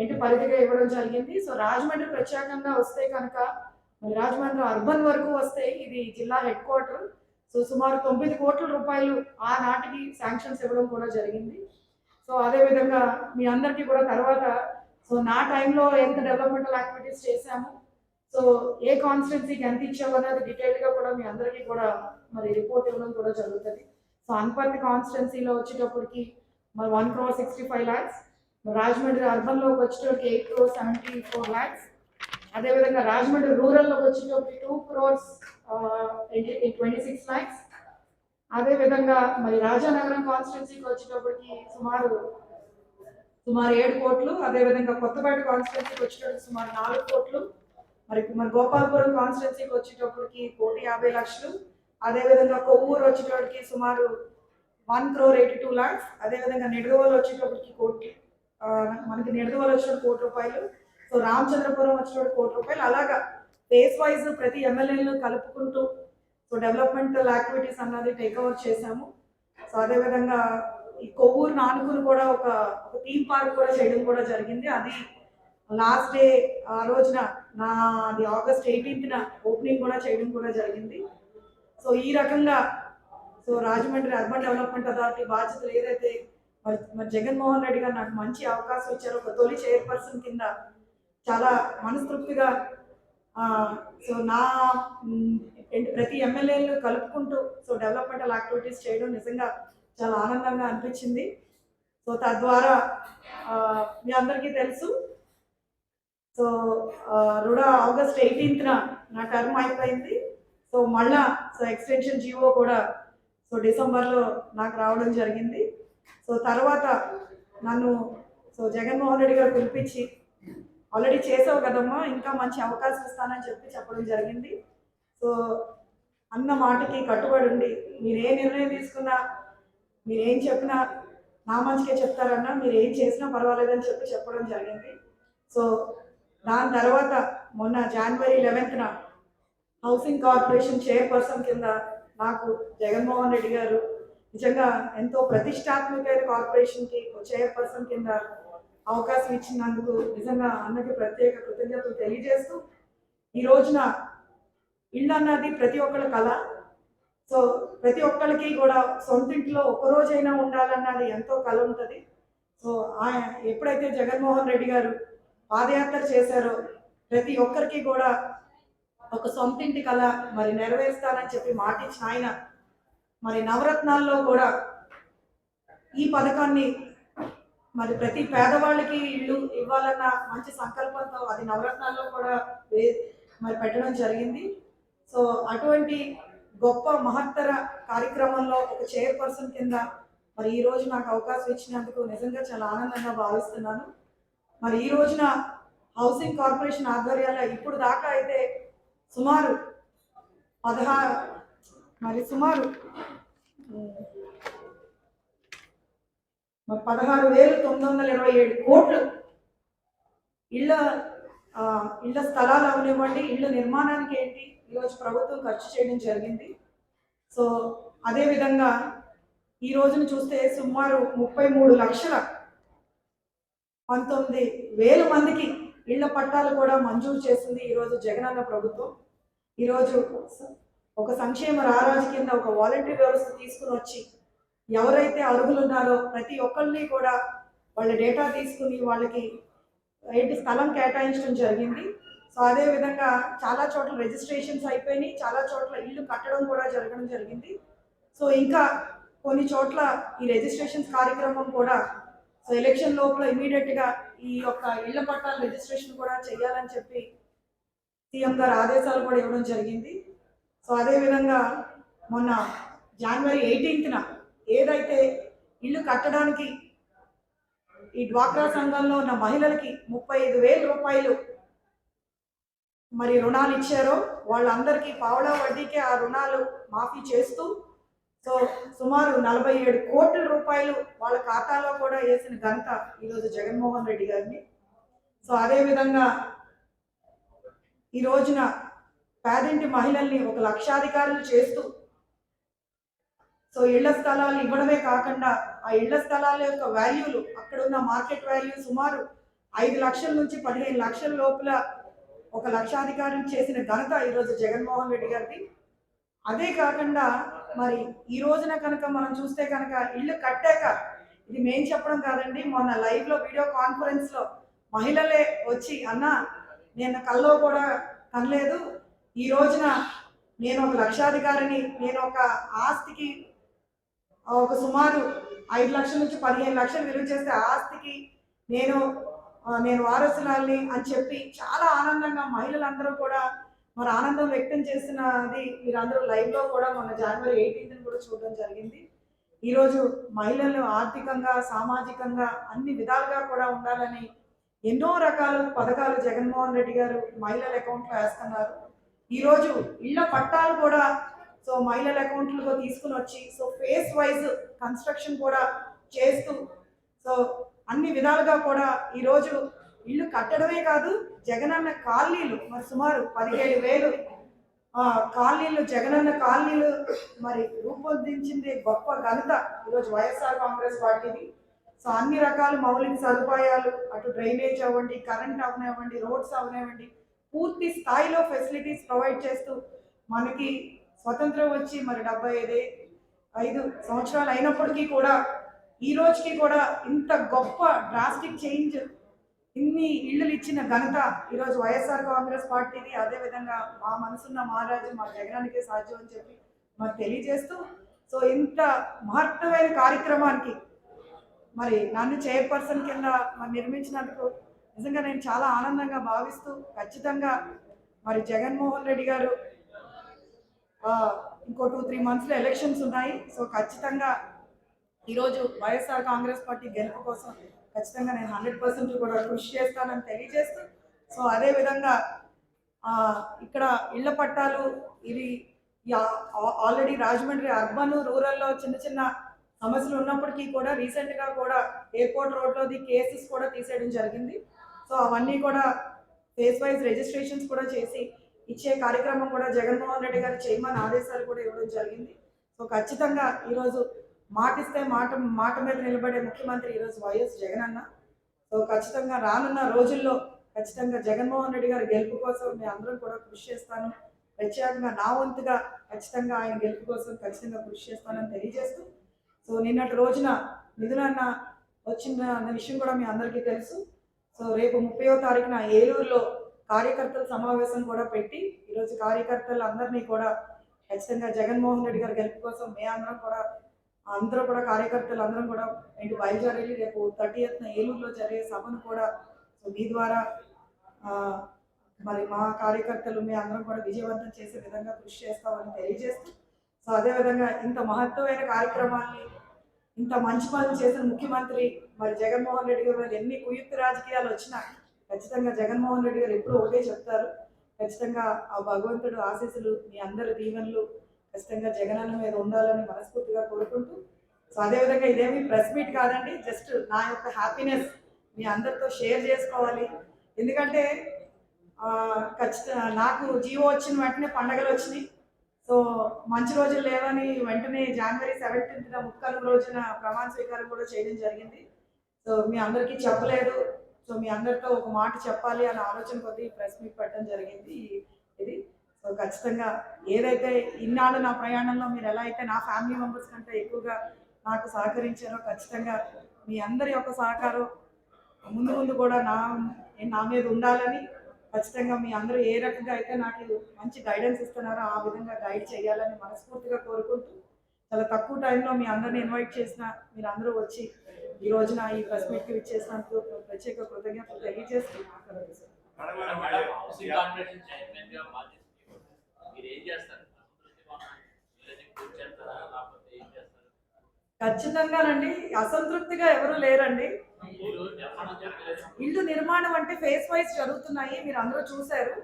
ఏంటి పరిధిగా ఇవ్వడం జరిగింది. సో రాజమండ్రి ప్రత్యేకంగా వస్తే కనుక మరి రాజమండ్రి అర్బన్ వరకు వస్తే ఇది జిల్లా హెడ్ క్వార్టర్. సో సుమారు తొమ్మిది కోట్ల రూపాయలు ఆ నాటికి శాంక్షన్స్ ఇవ్వడం కూడా జరిగింది. సో అదేవిధంగా మీ అందరికీ కూడా తర్వాత సో నా టైంలో ఎంత డెవలప్మెంటల్ యాక్టివిటీస్ చేశాము. సో ఏ కాన్స్టిట్యున్సీకి ఎంత ఇచ్చాము అనేది డీటెయిల్గా కూడా మీ అందరికీ కూడా మరి రిపోర్ట్ ఇవ్వడం కూడా జరుగుతుంది. సో అన్పర్తి కాన్స్టిట్యున్సీలో వచ్చేటప్పటికి మరి one crore sixty five lakhs Rajahmundry అర్బన్లోకి వచ్చేటప్పటికి eight crore seventy four lakhs. అదేవిధంగా రాజమండ్రి రూరల్లోకి వచ్చేటప్పటికి two crores twenty six lakhs. అదేవిధంగా మరి రాజానగరం కాన్స్టిట్యున్సీకి వచ్చేటప్పటికి సుమారు సుమారు ఏడు కోట్లు. అదేవిధంగా కొత్తపేట కాన్స్టిట్యున్సీకి వచ్చేటప్పటికి సుమారు నాలుగు కోట్లు. మరి మరి గోపాలపురం కాన్స్టిట్యున్సీకి వచ్చేటప్పటికి కోటి యాభై లక్షలు. అదేవిధంగా కొవ్వూరు వచ్చేటప్పటికి సుమారు one crore eighty two lakhs. అదేవిధంగా నిడదవోలు వచ్చేటప్పటికి కోటి మనకి నిడదవల వచ్చిన కోటి రూపాయలు. సో రామచంద్రపురం వచ్చిన కోటి రూపాయలు. అలాగా ఫేస్ వైజ్ ప్రతి ఎమ్మెల్యేలను కలుపుకుంటూ సో డెవలప్మెంటల్ యాక్టివిటీస్ అన్నది టేక్ ఓవర్ చేశాము. సో అదేవిధంగా ఈ కొవ్వూరు నానుకుని కూడా ఒక ఒక థీమ్ పార్క్ కూడా చేయడం కూడా జరిగింది. అది లాస్ట్ డే ఆ రోజున నా అది ఆగస్ట్ ఎయిటీన్త్న ఓపెనింగ్ కూడా చేయడం కూడా జరిగింది. సో ఈ రకంగా so Rajahmundry urban development authority బాధ్యతలు ఏదైతే మరి మరి జగన్మోహన్ రెడ్డి గారు నాకు మంచి అవకాశం ఇచ్చారు. ఒక తొలి చైర్పర్సన్ కింద చాలా మనస్తృప్తిగా సో నా ప్రతి ఎమ్మెల్యేలు కలుపుకుంటూ సో డెవలప్మెంటల్ యాక్టివిటీస్ చేయడం నిజంగా చాలా ఆనందంగా అనిపించింది. సో తద్వారా మీ అందరికీ తెలుసు సో రుడా ఆగస్ట్ ఎయిటీన్త్న నా టర్మ్ అయిపోయింది. సో మళ్ళా సో ఎక్స్టెన్షన్ జీవో కూడా సో డిసెంబర్లో నాకు రావడం జరిగింది. సో తర్వాత నన్ను సో జగన్మోహన్ రెడ్డి గారు పిలిపించి ఆల్రెడీ చేసావు కదమ్మా ఇంకా మంచి అవకాశం ఇస్తానని చెప్పి చెప్పడం జరిగింది. సో అన్న మాటకి కట్టుబడి ఉండి మీరు ఏ నిర్ణయం తీసుకున్నా మీరేం చెప్పినా నా మంచికే చెప్తారన్నా మీరు ఏం చేసినా పర్వాలేదని చెప్పి చెప్పడం జరిగింది. సో దాని తర్వాత మొన్న జనవరి లెవెన్త్న హౌసింగ్ కార్పొరేషన్ చైర్పర్సన్ కింద నాకు జగన్మోహన్ రెడ్డి గారు నిజంగా ఎంతో ప్రతిష్టాత్మకమైన కార్పొరేషన్కి చైర్పర్సన్ కింద అవకాశం ఇచ్చినందుకు నిజంగా అన్నకి ప్రత్యేక కృతజ్ఞతలు తెలియజేస్తూ ఈ రోజున ఇల్లు అన్నది ప్రతి ఒక్కళ్ళ కళ. సో ప్రతి ఒక్కరికి కూడా సొంతింట్లో ఒక రోజైనా ఉండాలన్నది ఎంతో కళ ఉంటుంది. సో ఆయన ఎప్పుడైతే జగన్మోహన్ రెడ్డి గారు పాదయాత్ర చేశారో ప్రతి ఒక్కరికి కూడా ఒక సొంతింటి కళ మరి నెరవేరుస్తానని చెప్పి మాటిచ్చిన ఆయన మరి నవరత్నాల్లో కూడా ఈ పథకాన్ని మరి ప్రతి పేదవాళ్ళకి ఇల్లు ఇవ్వాలన్న మంచి సంకల్పంతో అది నవరత్నాల్లో కూడా మరి పెట్టడం జరిగింది. సో అటువంటి గొప్ప మహత్తర కార్యక్రమంలో ఒక చైర్పర్సన్ కింద మరి ఈ రోజు నాకు అవకాశం ఇచ్చినందుకు నిజంగా చాలా ఆనందంగా భావిస్తున్నాను. మరి ఈ రోజున హౌసింగ్ కార్పొరేషన్ ఆధ్వర్యాల ఇప్పుడు దాకా అయితే సుమారు పదహా మరి సుమారు పదహారు వేలు తొమ్మిది వందల ఇరవై ఏడు కోట్లు ఇళ్ళ ఇళ్ళ స్థలాలు అవనివ్వండి ఇళ్ళ నిర్మాణానికి ఏంటి? ఈరోజు ప్రభుత్వం ఖర్చు చేయడం జరిగింది. సో అదేవిధంగా ఈ రోజును చూస్తే సుమారు ముప్పై మూడు లక్షల పంతొమ్మిది వేల మందికి ఇళ్ళ పట్టాలు కూడా మంజూరు చేసింది ఈరోజు జగనన్న ప్రభుత్వం. ఈరోజు ఒక సంక్షేమ రారాజు కింద ఒక వాలంటీర్ వ్యవస్థ తీసుకుని వచ్చి ఎవరైతే అర్హులు ఉన్నారో ప్రతి ఒక్కరిని కూడా వాళ్ళ డేటా తీసుకుని వాళ్ళకి ఏంటి స్థలం కేటాయించడం జరిగింది. సో అదేవిధంగా చాలా చోట్ల రిజిస్ట్రేషన్స్ అయిపోయినాయి. చాలా చోట్ల ఇల్లు కట్టడం కూడా జరగడం జరిగింది. సో ఇంకా కొన్ని చోట్ల ఈ రిజిస్ట్రేషన్స్ కార్యక్రమం కూడా సో ఎలక్షన్ లోపల ఇమీడియట్గా ఈ యొక్క ఇళ్ళ పట్టాల రిజిస్ట్రేషన్ కూడా చేయాలని చెప్పి సీఎం గారు ఆదేశాలు కూడా ఇవ్వడం జరిగింది. సో అదే విధంగా మొన్న జనవరి ఎయిటీన్త్న ఏదైతే ఇల్లు కట్టడానికి ఈ డ్వాక్రా సంఘంలో ఉన్న మహిళలకి ముప్పై ఐదు వేల రూపాయలు మరి రుణాలు ఇచ్చారో వాళ్ళందరికీ పావలా వడ్డీకే ఆ రుణాలు మాఫీ చేస్తూ సో సుమారు నలభై ఏడు కోట్ల రూపాయలు వాళ్ళ ఖాతాలో కూడా వేసిన ఘనత ఈరోజు జగన్మోహన్ రెడ్డి గారిని. సో అదేవిధంగా ఈ రోజున పేదింటి మహిళల్ని ఒక లక్షాధికారులు చేస్తూ సో ఇళ్ళ స్థలాలు ఇవ్వడమే కాకుండా ఆ ఇళ్ళ స్థలాల యొక్క వాల్యూలు అక్కడ ఉన్న మార్కెట్ వాల్యూ సుమారు ఐదు లక్షల నుంచి పదిహేను లక్షల లోపల ఒక లక్షాధికారం చేసిన ఘనత ఈరోజు జగన్మోహన్ రెడ్డి గారిది. అదే కాకుండా మరి ఈ రోజున కనుక మనం చూస్తే కనుక ఇల్లు కట్టాక ఇది మేం చెప్పడం కాదండి మొన్న లైవ్లో వీడియో కాన్ఫరెన్స్లో మహిళలే వచ్చి అన్న నేను కల్లో కూడా కనలేదు ఈ రోజున నేను ఒక లక్షాధికారిని నేను ఒక ఆస్తికి ఒక సుమారు ఐదు లక్షల నుంచి పదిహేను లక్షలు విలువ చేసే ఆస్తికి నేను నేను వారసురాల్ని అని చెప్పి చాలా ఆనందంగా మహిళలందరూ కూడా మరి ఆనందం వ్యక్తం చేస్తున్నది మీరందరూ లైవ్లో కూడా మొన్న జనవరి ఎయిటీన్త్ని కూడా చూడడం జరిగింది. ఈరోజు మహిళలు ఆర్థికంగా సామాజికంగా అన్ని విధాలుగా కూడా ఉండాలని ఎన్నో రకాల పథకాలు జగన్మోహన్ రెడ్డి గారు మహిళల అకౌంట్లో వేస్తున్నారు. ఈరోజు ఇళ్ళ పట్టాలు కూడా సో మహిళల అకౌంట్లుగా తీసుకుని వచ్చి సో ఫేస్ వైజ్ కన్స్ట్రక్షన్ కూడా చేస్తూ సో అన్ని విధాలుగా కూడా ఈరోజు ఇల్లు కట్టడమే కాదు జగనన్న కాలనీలు మరి సుమారు పదిహేడు వేలు కాలనీలు జగనన్న కాలనీలు మరి రూపొందించింది గొప్ప ఘనత ఈరోజు వైఎస్ఆర్ కాంగ్రెస్ పార్టీని సో అన్ని రకాల మౌలిక సదుపాయాలు అటు డ్రైనేజ్ అవ్వండి కరెంట్ అవనివ్వండి రోడ్స్ అవనివ్వండి పూర్తి స్థాయిలో ఫెసిలిటీస్ ప్రొవైడ్ చేస్తూ మనకి స్వతంత్రం వచ్చి మరి డెబ్బై ఐదు ఐదు సంవత్సరాలు అయినప్పటికీ కూడా ఈ రోజుకి కూడా ఇంత గొప్ప డ్రాస్టిక్ చేంజ్ ఇన్ని ఇళ్ళు ఇచ్చిన ఘనత ఈరోజు వైఎస్ఆర్ కాంగ్రెస్ పార్టీని అదే విధంగా మా మనసున్న మహారాజు మా జగనానికే సాధ్యం అని చెప్పి మరి తెలియజేస్తూ సో ఇంత మహత్తమైన కార్యక్రమానికి మరి నన్ను చైర్పర్సన్ కింద మరి నిర్మించినందుకు నిజంగా నేను చాలా ఆనందంగా భావిస్తూ ఖచ్చితంగా మరి జగన్మోహన్ రెడ్డి గారు ఇంకో టూ త్రీ మంత్స్లో ఎలక్షన్స్ ఉన్నాయి. సో ఖచ్చితంగా ఈరోజు వైఎస్ఆర్ కాంగ్రెస్ పార్టీ గెలుపు కోసం ఖచ్చితంగా నేను హండ్రెడ్ పర్సెంట్ కూడా కృషి చేస్తానని తెలియజేస్తూ సో అదే విధంగా ఇక్కడ ఇళ్ళ పట్టాలు ఇవి ఆల్రెడీ రాజమండ్రి అర్బన్ రూరల్లో చిన్న చిన్న సమస్యలు ఉన్నప్పటికీ కూడా రీసెంట్గా కూడా ఎయిర్పోర్ట్ రోడ్లోది కేసెస్ కూడా తీసేయడం జరిగింది. సో అవన్నీ కూడా ఫేస్ వైజ్ రిజిస్ట్రేషన్స్ కూడా చేసి ఇచ్చే కార్యక్రమం కూడా జగన్మోహన్ రెడ్డి గారు చేయమని ఆదేశాలు కూడా ఇవ్వడం జరిగింది. సో ఖచ్చితంగా ఈరోజు మాటిస్తే మాట మాట మీద నిలబడే ముఖ్యమంత్రి ఈరోజు వైఎస్ జగన్ అన్న. సో ఖచ్చితంగా రానున్న రోజుల్లో ఖచ్చితంగా జగన్మోహన్ రెడ్డి గారి గెలుపు కోసం మేము అందరం కూడా కృషి చేస్తాను. ప్రత్యేకంగా నా వంతుగా ఖచ్చితంగా ఆయన గెలుపు కోసం ఖచ్చితంగా కృషి చేస్తానని తెలియజేస్తూ సో నిన్నటి రోజున మిథునన్న వచ్చిన విషయం కూడా మీ అందరికీ తెలుసు. సో రేపు ముప్పయో తారీఖున ఏలూరులో కార్యకర్తల సమావేశం కూడా పెట్టి ఈరోజు కార్యకర్తలు అందరినీ కూడా ఖచ్చితంగా జగన్మోహన్ రెడ్డి గారి గెలుపు కోసం మే అందరం కూడా అందరూ కూడా కార్యకర్తలు అందరం కూడా ఇంటి బయలుదేరి రేపు థర్టీ ఏలూరులో జరిగే సభను కూడా సో మీ ద్వారా మరి మా కార్యకర్తలు మీ అందరం కూడా విజయవంతం చేసే విధంగా కృషి చేస్తామని తెలియజేస్తూ సో అదేవిధంగా ఇంత మహత్తమైన కార్యక్రమాన్ని ఇంత మంచి పనులు చేసిన ముఖ్యమంత్రి మరి జగన్మోహన్ రెడ్డి గారు ఎన్ని కుయుక్తి రాజకీయాలు వచ్చినా ఖచ్చితంగా జగన్మోహన్ రెడ్డి గారు ఎప్పుడూ ఒకటే చెప్తారు. ఖచ్చితంగా ఆ భగవంతుడు ఆశీస్సులు మీ అందరి దీవెనలు ఖచ్చితంగా జగనన్న మీద ఉండాలని మనస్ఫూర్తిగా కోరుకుంటూ సో అదేవిధంగా ఇదేమి ప్రెస్ మీట్ కాదండి జస్ట్ నా యొక్క హ్యాపీనెస్ మీ అందరితో షేర్ చేసుకోవాలి. ఎందుకంటే ఖచ్చితంగా నాకు జీవో వచ్చిన వెంటనే పండగలు వచ్చినాయి. సో మంచి రోజులు లేవని వెంటనే జనవరి సెవెంటీన్త్ ముక్కల రోజున ప్రమాణ స్వీకారం కూడా చేయడం జరిగింది. సో మీ అందరికీ చెప్పలేదు. సో మీ అందరితో ఒక మాట చెప్పాలి అనే ఆలోచన కొద్దీ ప్రెస్ మీట్ పెట్టడం జరిగింది. ఇది. సో ఖచ్చితంగా ఏదైతే ఇన్నాళ్ళు నా ప్రయాణంలో మీరు ఎలా అయితే నా ఫ్యామిలీ మెంబర్స్ కంటే ఎక్కువగా నాకు సహకరించారో ఖచ్చితంగా మీ అందరి యొక్క సహకారం ముందు ముందు కూడా నా నా మీద ఉండాలని ఖచ్చితంగా మీ అందరూ ఏ రకంగా అయితే నాకు మంచి గైడెన్స్ ఇస్తున్నారో ఆ విధంగా గైడ్ చేయాలని మనస్ఫూర్తిగా కోరుకుంటూ చాలా తక్కువ టైంలో మీ అందరిని ఇన్వైట్ చేసిన మీరు అందరూ వచ్చి ఈ రోజున ఈ ప్రెస్ మీట్కి ఇచ్చేసినందుకు ప్రత్యేక కృతజ్ఞతలు తెలియజేస్తూ ఖచ్చితంగానండి అసంతృప్తిగా ఎవరు లేరండి. ఇల్లు నిర్మాణం అంటే ఫేస్ వైజ్ జరుగుతున్నాయి మీరు అందరూ చూశారు.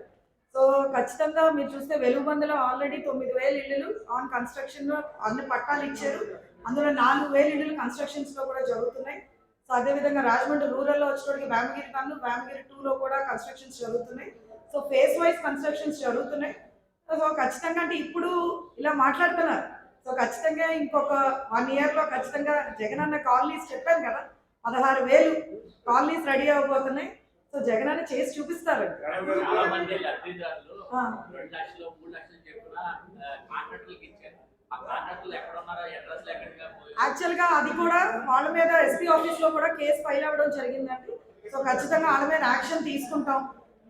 సో ఖచ్చితంగా మీరు చూస్తే వెలుగుబందలో ఆల్రెడీ తొమ్మిది వేల ఇళ్ళు ఆన్ కన్స్ట్రక్షన్లో అన్ని పట్టాలు ఇచ్చారు. అందులో నాలుగు వేల ఇళ్ళు కన్స్ట్రక్షన్స్లో కూడా జరుగుతున్నాయి. సో అదేవిధంగా రాజమండ్రి రూరల్లో వచ్చేటప్పటికి వేమగిరి వన్ వేమగిరి టూ లో కూడా కన్స్ట్రక్షన్స్ జరుగుతున్నాయి. సో ఫేస్ వైజ్ కన్స్ట్రక్షన్స్ జరుగుతున్నాయి. సో ఖచ్చితంగా అంటే ఇప్పుడు ఇలా మాట్లాడుతున్నారు. సో ఖచ్చితంగా ఇంకొక వన్ ఇయర్లో ఖచ్చితంగా జగన్ అన్న కాలనీస్ చెప్పాను కదా. పదహారు వేలు కాలనీస్ రెడీ అవ్వబోతున్నాయి. సో జగన్ అన్న చేసి పోయి యాక్చువల్గా అది కూడా వాళ్ళ మీద ఎస్పీ ఆఫీస్లో కూడా కేసు ఫైల్ అవ్వడం జరిగిందండి. సో ఖచ్చితంగా వాళ్ళ మీద యాక్షన్ తీసుకుంటాం.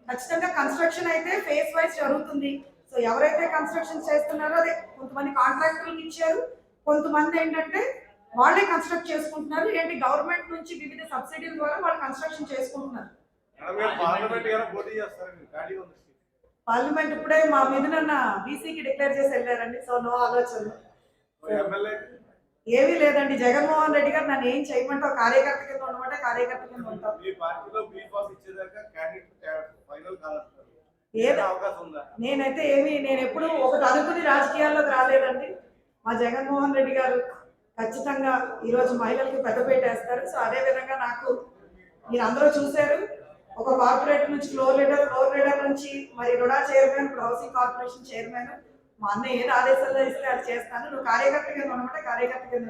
ఖచ్చితంగా కన్స్ట్రక్షన్ అయితే ఫేస్ వైజ్ జరుగుతుంది. సో ఎవరైతే కన్స్ట్రక్షన్ చేస్తున్నారో అదే కొంతమంది కాంట్రాక్టర్లకు ఇచ్చారు. కొంతమంది ఏంటంటే వాళ్ళే కన్స్ట్రక్ట్ చేసుకుంటున్నారు. ఏంటి గవర్నమెంట్ నుంచి వివిధ సబ్సిడీల ద్వారా వాళ్ళు కన్స్ట్రక్షన్ చేసుకుంటున్నారు. పార్లమెంట్ ఇప్పుడే మా మీదనన్న బీసీకి డిక్లేర్ చేసి వెళ్ళారండి. So no MLA. ఏమీ లేదండి. జగన్మోహన్ రెడ్డి గారు నన్ను ఏం చేయమంటావు కార్యకర్త కింద ఉండమంటే కార్యకర్త కింద ఉంటాం ఏదో? నేనైతే ఏమి నేను ఎప్పుడు ఒకటి అనుకుని రాజకీయాల్లోకి రాలేదండి. మా జగన్మోహన్ రెడ్డి గారు ఖచ్చితంగా ఈరోజు మహిళలకు పెద్దపేట వేస్తారు. సో అదే విధంగా నాకు మీరు అందరూ చూశారు. ఒక కార్పొరేట్ నుంచి ఫ్లోర్ లీడర్ ఫ్లోర్ లీడర్ నుంచి మరి రుడా చైర్మన్ ఇప్పుడు హౌసింగ్ కార్పొరేషన్ చైర్మన్. మా అన్న ఏది ఆదేశాలు ఇస్తే అది చేస్తాను. నువ్వు కార్యకర్త కింద ఉండమంటే కార్యకర్త కింద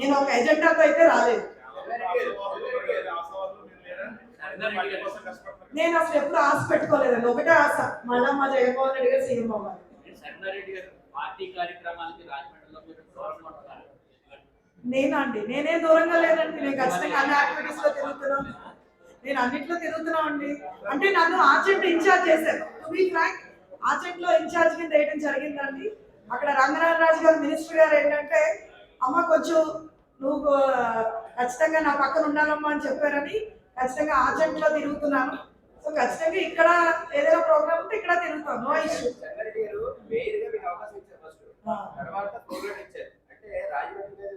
నేను ఒక ఎజెండాతో అయితే రాలేదు. నేను అసలు ఎప్పుడు ఆశ పెట్టుకోలేదండి ఒకటే ఆశ. మళ్ళా మా జగన్మోహన్ రెడ్డి గారు సీఎం అవ్వాలి సంగారెడ్డి గారు పార్టీ కార్యక్రమాలకి రాజమండ్రిలో మీరు దూరంగా ఉంటున్నారు నేనా అండి? నేనేం దూరంగా లేదండి. నేను ఖచ్చితంగా అన్ని యాక్టివిటీస్లో తిరుగుతున్నాను నేను అన్నిట్లో తిరుగుతున్నాం అండి. అంటే నన్ను ఆర్చెంట్ ఇన్ఛార్జ్ చేశారు. టు బీ ఫ్రాంక్ ఆర్చెంట్లో ఇన్ఛార్జ్ కింద వేయడం జరిగిందండి. అక్కడ రంగనాథరాజు గారు మినిస్టర్ గారు ఏంటంటే అమ్మ కొంచెం నువ్వు ఖచ్చితంగా నా పక్కన ఉండాలమ్మా అని చెప్పారని ఖచ్చితంగా ఆర్చెంట్లో తిరుగుతున్నాను. సో ఖచ్చితంగా ఇక్కడ ఏదైనా ప్రోగ్రామ్ ఉంటే ఇక్కడ తిరుగుతాను నో ఇష్యూ. తర్వాత అంటే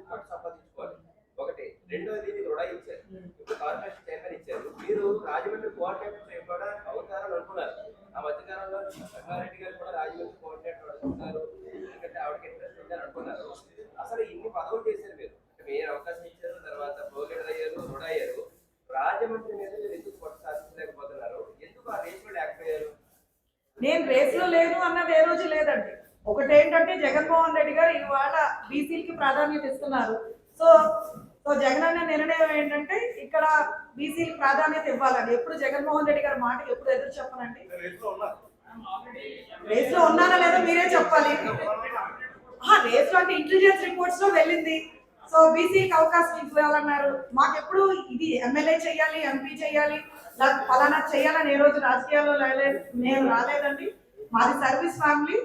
రాజమండ్రి సంపాదించుకోవాలి. ఒకటి. రెండోది మీకు రుణా ఇచ్చారు ఇప్పుడు కార్పొరేషన్ చైర్మన్ ఇచ్చారు. మీరు రాజమండ్రి కోఆర్డినేటర్ కూడా అవుతారని అనుకున్నారు ఆ మధ్యకాలంలో సంగారెడ్డి గారు కూడా రాజమండ్రి కోఆర్డినేటర్ అడుగుతున్నారు ఎందుకంటే ఆవిడకి ఇంట్రెస్ట్ ఉందని అనుకున్నారు. అసలు ఇన్ని పదవులు చేశారు మీరు. అంటే అవకాశం ఇచ్చారు తర్వాత ప్రోగ్రామ్ అయ్యారు రుణా అయ్యారు రాజమండ్రి మీద మీరు ఎందుకు పట్టు సాధించలేకపోతున్నారు ఎందుకు ఆ రేసులో లేకపోయారు? అయ్యారు నేను రేసులో లేను అన్నది ఏ రోజు లేదండి. ఒకటేంటంటే జగన్మోహన్ రెడ్డి గారు ఇవాళ బీసీలకి ప్రాధాన్యత ఇస్తున్నారు. సో సో జగన్ అన్న నిర్ణయం ఏంటంటే ఇక్కడ బీసీలకు ప్రాధాన్యత ఇవ్వాలని ఎప్పుడు జగన్మోహన్ రెడ్డి గారి మాట ఎప్పుడు ఎదురు చెప్పనండి? రేస్లో ఉన్నారా లేదా మీరే చెప్పాలి. రేస్లో అంటే ఇంటెలిజెన్స్ రిపోర్ట్స్లో వెళ్ళింది. సో బీసీకి అవకాశం ఇవ్వాలన్నారు. మాకెప్పుడు ఇది ఎమ్మెల్యే చేయాలి ఎంపీ చేయాలి లేకపోతే ఫలానా చేయాలని ఏ రోజు రాజకీయాల్లో రాలేదు మేము రాలేదండి. మాది సర్వీస్ ఫ్యామిలీ.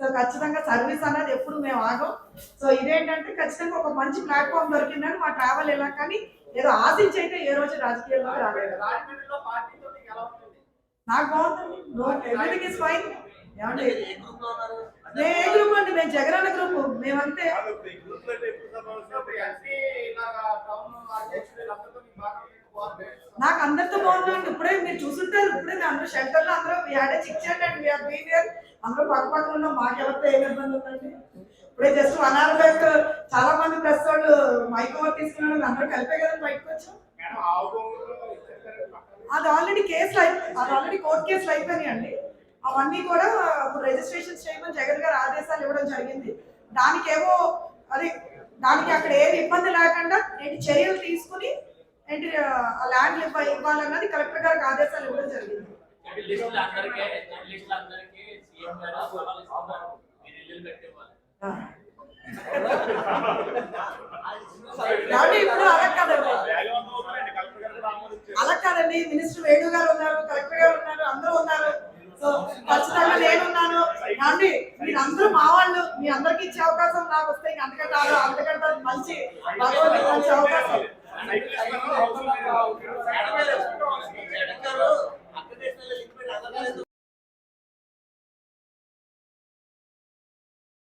సో ఖచ్చితంగా సర్వీస్ అన్నది ఎప్పుడు మేము ఆగం. సో ఇదేంటంటే ఖచ్చితంగా ఒక మంచి ప్లాట్ఫామ్ దొరికిందని మా ట్రావెల్ ఎలా కానీ ఏదో ఆశించి అయితే ఏ రోజు రాజకీయాల్లోకి రాలేదు. నాకు బాగుంటుంది. ఎవ్రీథింగ్ ఇస్ ఫైన్ ఏ గ్రూప్ అండి? మేము జగనన్న గ్రూప్. మేమంతే. గ్రూప్ నాకు అందరితో బాగున్నాను ఇప్పుడే మీరు చూసుంటారు. ఇప్పుడే అందరూ షెల్టర్లో అందరూ వీఆడే చిక్ చేయండి. అండి వీఆర్ బీన్ అందరూ పక్క పక్కన ఉన్నాం మాకు ఎవరితో ఏం ఇబ్బంది ఉందండి? ఇప్పుడే జస్ట్ వన్ అవర్ బ్యాక్ చాలా మంది ప్రెస్ వాళ్ళు మైక్ ఓవర్ తీసుకున్నాడు అందరూ కలిపే కదా బయటకు వచ్చాం. అది ఆల్రెడీ కేసులు అయిపోయి అది ఆల్రెడీ కోర్టు కేసులు అయిపోయినాయి అండి అవన్నీ కూడా ఇప్పుడు రిజిస్ట్రేషన్ చేయమని జగన్ గారు ఆదేశాలు ఇవ్వడం జరిగింది. దానికేమో అది దానికి అక్కడ ఏమి ఇబ్బంది లేకుండా ఏంటి చర్యలు తీసుకుని ఏంటి ఆ ల్యాండ్ ఇవ్వ ఇవ్వాలన్నది కలెక్టర్ గారికి ఆదేశాలు ఇవ్వడం జరిగింది. కాబట్టి ఇప్పుడు అలా ఆమోదించారు అలా కాదండి. మినిస్టర్ వేణు గారు ఉన్నారు కలెక్టర్ గారు ఉన్నారు అందరూ ఉన్నారు. సో ఖచ్చితంగా నేనున్నాను. అండి మీరు అందరూ మా వాళ్ళు మీ అందరికి ఇచ్చే అవకాశం నాకు వస్తే ఇంక అంతకంటే అంతకంటే మంచి అవకాశం. అయితే